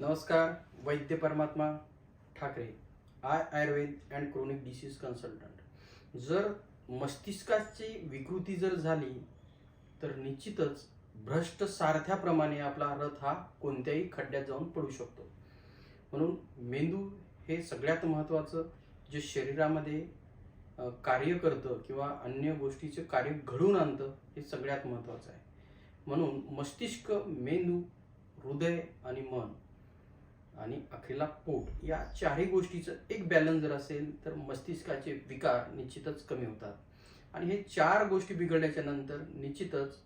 नमस्कार वैद्य Paramatma Thackeray I Ayurveda and chronic disease consultant. जर मस्तिष्काची विकृती जर झाली तर निश्चितच भ्रष्ट सारथ्याप्रमाणे आपला रथ हा कोणत्याही खड्ड्यात जाऊन पडू शकतो. म्हणून मेंदू हे सगळ्यात महत्त्वाचं जे शरीरामध्ये कार्य करतं किंवा अन्य गोष्टीचं कार्य घडवून आणतं हे सगळ्यात महत्त्वाचं आहे. म्हणून मस्तिष्क मेंदू हृदय आणि मन आणि अखेरला पोट या चारही गोष्टीचं एक बॅलन्स जर असेल तर मस्तिष्काचे विकार निश्चितच कमी होतात. आणि हे चार गोष्टी बिघडल्याच्या नंतर निश्चितच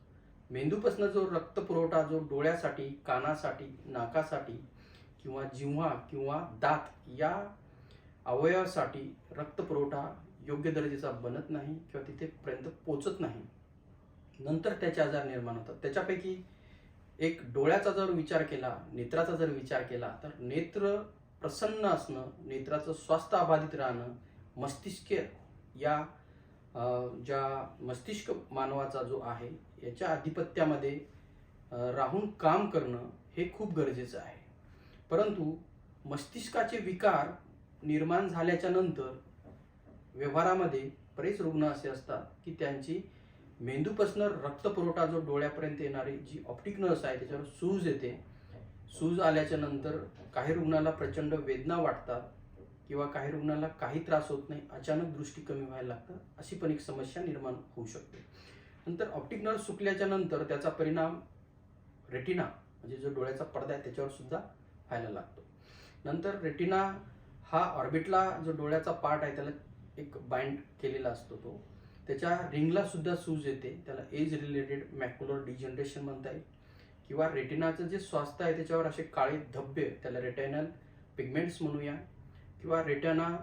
मेंदूपासून जो रक्तपुरवठा जो डोळ्यासाठी कानासाठी नाकासाठी किंवा जिव्हा किंवा दात या अवयवासाठी रक्तपुरवठा योग्य दर्जेचा बनत नाही किंवा तिथेपर्यंत पोचत नाही. नंतर त्याचे आजार निर्माण होतात. त्याच्यापैकी एक डोळ्याचा जर विचार केला नेत्राचा जर विचार केला तर नेत्र प्रसन्न असणं नेत्राचं स्वास्थ्य अबाधित राहणं मस्तिष्क या ज्या मस्तिष्क मानवाचा जो आहे याच्या आधिपत्यामध्ये राहून काम करणं हे खूप गरजेचं आहे. परंतु मस्तिष्काचे विकार निर्माण झाल्याच्यानंतर व्यवहारामध्ये बरेच रुग्ण असे असतात की त्यांची मेंदूपासून रक्तपुरवठा जो डोळ्यापर्यंत येणारी जी ऑप्टिक नर्स आहे त्याच्यावर सूज येते. सूज आल्याच्यानंतर काही रुग्णाला प्रचंड वेदना वाटतात किंवा काही रुग्णाला काही त्रास होत नाही अचानक दृष्टी कमी व्हायला लागतं अशी पण एक समस्या निर्माण होऊ शकते. नंतर ऑप्टिक नर्स सुकल्याच्या नंतर त्याचा परिणाम रेटिना म्हणजे जो डोळ्याचा पडदा आहे त्याच्यावर सुद्धा व्हायला लागतो. नंतर रेटिना हा ऑर्बिटला जो डोळ्याचा पार्ट आहे त्याला एक बाइंड केलेला असतो तो. त्याच्या रिंगला सुद्धा सूज येते. त्याला एज रिलेटेड मॅक्युलर डिजनरेशन म्हणता येईल. किंवा रेटिनाचं जे स्वास्थ्य आहे त्याच्यावर असे काळे धब्बे त्याला रेटायनल पिगमेंट्स म्हणूया. किंवा रेटना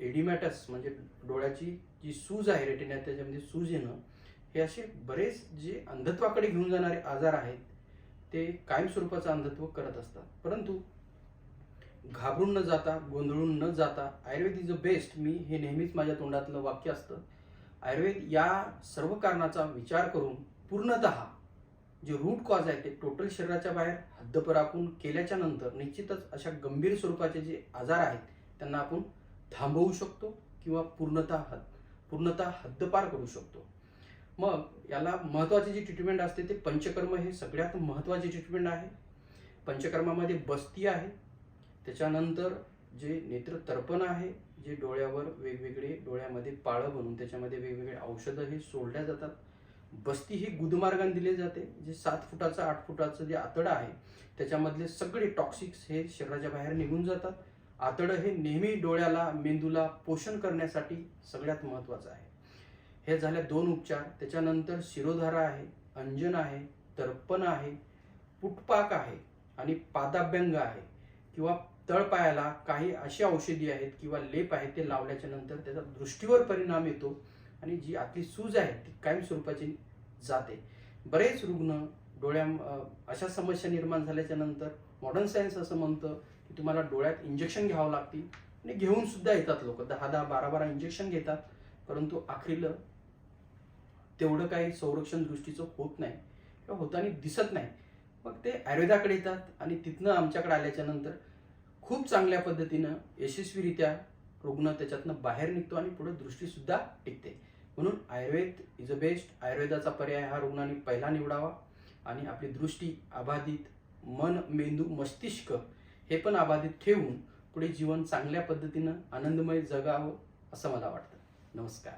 एडिमॅटस म्हणजे डोळ्याची जी सूज आहे रेटिना त्याच्यामध्ये सूज येणं. हे असे बरेच जे अंधत्वाकडे घेऊन जाणारे आजार आहेत ते कायमस्वरूपाचं अंधत्व करत असतात. परंतु घाबरून न जाता गोंधळून न जाता आयुर्वेद इज अ बेस्ट मी हे नेहमीच माझ्या तोंडातलं वाक्य असतं. आयुर्वेद या सर्व कारणाचा विचार करून पूर्णतः जे रूट कॉज आहे ते टोटल शरीराच्या बाहेर हद्दपराकून केल्याच्यानंतर निश्चितच अशा गंभीर स्वरूपाचे जे आजार आहेत त्यांना आपण थांबवू शकतो किंवा पूर्णतः हद पूर्णतः हद्दपार करू शकतो. मग याला महत्त्वाची जी ट्रीटमेंट असते ते पंचकर्म हे सगळ्यात महत्त्वाची ट्रीटमेंट आहे. पंचकर्मामध्ये बस्ती आहे. त्याच्यानंतर जे नेत्र तर्पण आहे जे डोळ्यावर वेगवेगळे डोळ्यामध्ये पाळं बनून त्याच्यामध्ये वेगवेगळे औषधं हे सोडल्या जातात. बस्ती ही गुदमार्गाने दिली जाते. जे सात फुटाचं आठ फुटाचं जे आतडं आहे त्याच्यामधले सगळे टॉक्सिक्स हे शरीराच्या बाहेर निघून जातात. आतडं हे नेहमी डोळ्याला मेंदूला पोषण करण्यासाठी सगळ्यात महत्त्वाचं आहे. हे झाले दोन उपचार. त्याच्यानंतर शिरोधारा आहे अंजन आहे तर्पण आहे पुटपाक आहे आणि पादाभ्यंग आहे किंवा तळपायाला काही अशी औषधी आहेत किंवा लेप आहेत ते लावल्याच्या नंतर त्याचा दृष्टीवर परिणाम येतो आणि जी आतली सूज आहे ती कायम स्वरूपाची जाते. बरेच रुग्ण डोळ्या अशा समस्या निर्माण झाल्याच्यानंतर मॉडर्न सायन्स असं म्हणतं की तुम्हाला डोळ्यात इंजेक्शन घ्यावं लागतील आणि घेऊन सुद्धा येतात लोक. दहा दहा बारा बारा इंजेक्शन घेतात. परंतु अखेरीला तेवढं काही संरक्षण दृष्टीचं होत नाही. किंवा होताना दिसत नाही. मग ते आयुर्वेदाकडे येतात आणि तिथनं आमच्याकडे आल्याच्यानंतर खूप चांगल्या पद्धतीनं यशस्वीरित्या रुग्ण त्याच्यातनं बाहेर निघतो आणि पुढे दृष्टीसुद्धा टिकते. म्हणून आयुर्वेद इज अ बेस्ट आयुर्वेदाचा पर्याय हा रुग्णांनी पहिला निवडावा आणि आपली दृष्टी अबाधित मन मेंदू मस्तिष्क हे पण अबाधित ठेवून पुढे जीवन चांगल्या पद्धतीनं आनंदमय जगावं असं मला वाटतं. नमस्कार.